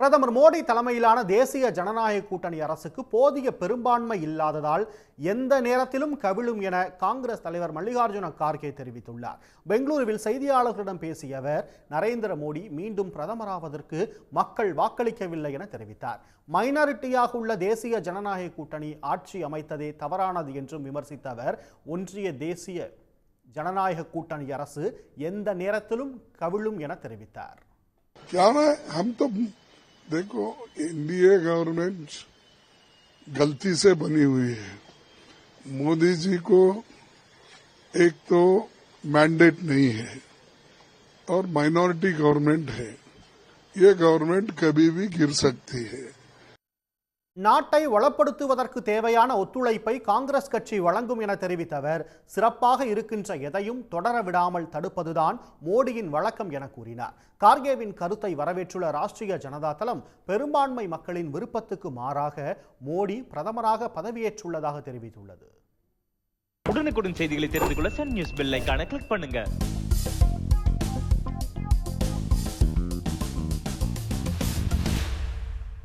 பிரதமர் மோடி தலைமையிலான தேசிய ஜனநாயக கூட்டணி அரசுக்கு போதிய பெரும்பான்மை இல்லாததால் எந்த நேரத்திலும் கவிழும் என காங்கிரஸ் தலைவர் மல்லிகார்ஜுன கார்கே தெரிவித்துள்ளார். பெங்களூருவில் செய்தியாளர்களிடம் பேசிய அவர் நரேந்திர மோடி மீண்டும் பிரதமராவதற்கு மக்கள் வாக்களிக்கவில்லை என தெரிவித்தார். மைனாரிட்டியாக உள்ள தேசிய ஜனநாயக கூட்டணி ஆட்சி அமைத்ததே தவறானது என்றும் விமர்சித்த அவர் ஒன்றிய தேசிய ஜனநாயக கூட்டணி அரசு எந்த நேரத்திலும் கவிழும் என தெரிவித்தார். देखो एनडीए गवर्नमेंट गलती से बनी हुई है। मोदी जी को एक तो मैंडेट नहीं है और माइनॉरिटी गवर्नमेंट है। ये गवर्नमेंट कभी भी गिर सकती है। நாட்டை வளப்படுத்துவதற்கு தேவையான ஒத்துழைப்பை காங்கிரஸ் கட்சி வழங்கும் என தெரிவித்த அவர் சிறப்பாக இருக்கின்ற எதையும் தொடர விடாமல் தடுப்பதுதான் மோடியின் வழக்கம் என கூறினார். கார்கேவின் கருத்தை வரவேற்றுள்ள ராஷ்டிரிய ஜனதா தளம் பெரும்பான்மை மக்களின் விருப்பத்துக்கு மாறாக மோடி பிரதமராக பதவியேற்றுள்ளதாக தெரிவித்துள்ளது. உடனுக்குடன் செய்திகளை தெரிந்து கொள்ள சன் நியூஸ் பெல் கிளிக் பண்ணுங்க.